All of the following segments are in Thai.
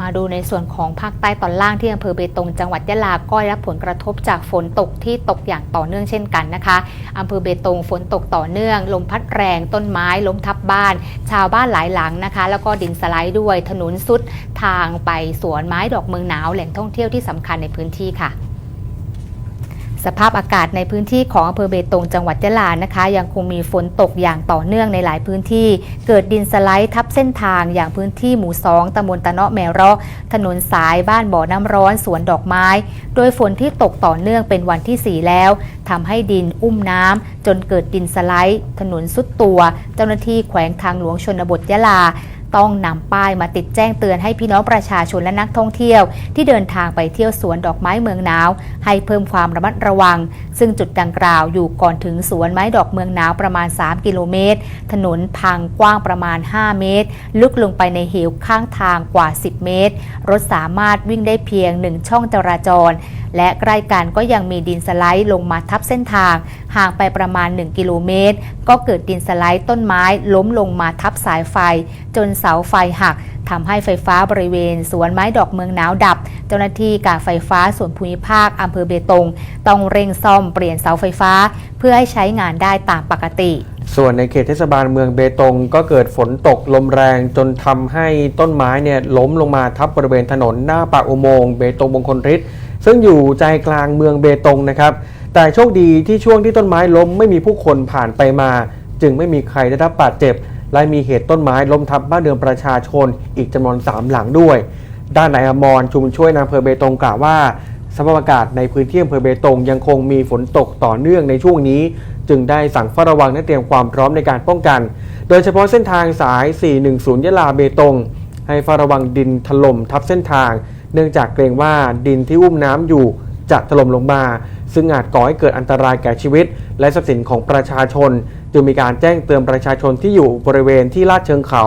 มาดูในส่วนของภาคใต้ตอนล่างที่อำเภอเบตงจังหวัดยะลาก็ได้รับผลกระทบจากฝนตกที่ตกอย่างต่อเนื่องเช่นกันนะคะอำเภอเบตงฝนตกต่อเนื่อง ลมพัดแรงต้นไม้ล้มทับบ้าน ชาวบ้านหลายหลังนะคะ แล้วก็ดินสไลด์ด้วยถนนสุดทางไปสวนไม้ดอกเมืองหนาวแหล่งท่องเที่ยวที่สำคัญในพื้นที่ค่ะ สภาพอากาศในพื้นที่ของอำเภอเบตงจังหวัดยะลานะคะ ยังคงมีฝนตกอย่างต่อเนื่องในหลายพื้นที่ เกิดดินสไลด์ทับเส้นทางอย่างพื้นที่หมู่สองตำบลตะเนาะแมราะถนนสายบ้านบ่อน้ำร้อนสวนดอกไม้ โดยฝนที่ตกต่อเนื่องเป็นวันที่ 4 แล้วทำให้ดินอุ้มน้ำจนเกิดดินสไลด์ ถนนสุดตัว เจ้าหน้าที่แขวงทางหลวงชนบทยะลา ต้องนำป้ายมาติดแจ้งเตือนให้พี่น้องประชาชนและนักท่องเที่ยว ที่เดินทางไปเที่ยวสวนดอกไม้เมืองหนาว ให้เพิ่มความระมัดระวัง ซึ่งจุดดังกล่าวอยู่ก่อนถึงสวนไม้ดอกเมืองหนาวประมาณ 3 กิโลเมตร ถนนพังกว้างประมาณ 5 เมตร ลึกลงไปในเหวข้างทางกว่า 10 เมตร รถสามารถวิ่งได้เพียง 1 ช่องจราจร และใกล้กันก็ยังมีดินสไลด์ลงมาทับเส้นทาง ห่างไปประมาณ 1 กิโลเมตร ก็เกิดดินสไลด์ต้นไม้ล้มลงมาทับสายไฟ จนเสาไฟหักทำให้ไฟฟ้าบริเวณ สวนไม้ดอกเมืองหนาวดับ เจ้าหน้าที่การไฟฟ้าส่วนภูมิภาคอำเภอเบตง ต้องเร่งซ่อมเปลี่ยนเสาไฟฟ้า เพื่อให้ใช้งานได้ตามปกติ ส่วนในเขตเทศบาลเมืองเบตงก็เกิดฝนตกลมแรงจนทำให้ต้นไม้เนี่ยล้มลงมาทับบริเวณถนนหน้าปากอุโมงค์เบตงมงคลฤทธิ์ซึ่งอยู่ใจกลางเมืองเบตงนะครับ แต่โชคดีที่ช่วงที่ต้นไม้ล้มไม่มีผู้คนผ่านไปมา จึงไม่มีใครได้รับบาดเจ็บ และมีเหตุต้นไม้ล้มทับบ้านเรือนประชาชนอีกจำนวนสามหลังด้วย ด้านนายอมรชุมช่วยนายอำเภอเบตงกล่าวว่าสภาพอากาศในพื้นที่อำเภอเบตงยังคงมีฝนตกต่อเนื่องในช่วงนี้ จึงได้สั่งเฝ้าระวังและเตรียมความพร้อมในการป้องกัน โดยเฉพาะเส้นทางสาย 410 ยะลาเบตง ให้เฝ้าระวังดินถล่มทับเส้นทาง เนื่องจากเกรงว่าดินที่อุ้มน้ำอยู่จะถล่มลงมา ซึ่งอาจก่อให้เกิดอันตรายแก่ชีวิต และทรัพย์สินของประชาชน จึงมีการแจ้งเตือนประชาชนที่อยู่บริเวณที่ลาดเชิงเขา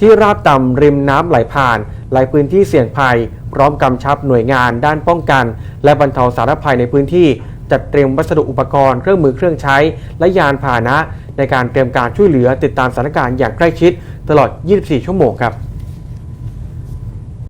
ที่ราบต่ำริมน้ำไหลผ่านหลายพื้นที่เสี่ยงภัย พร้อมกำชับหน่วยงานด้านป้องกัน และบรรเทาสาธารณภัยในพื้นที่ จัดเตรียมวัสดุอุปกรณ์เครื่องมือเครื่องใช้ และยานพาหนะ ในการเตรียมการช่วยเหลือติดตามสถานการณ์อย่างใกล้ชิด ตลอด 24 ชั่วโมงครับ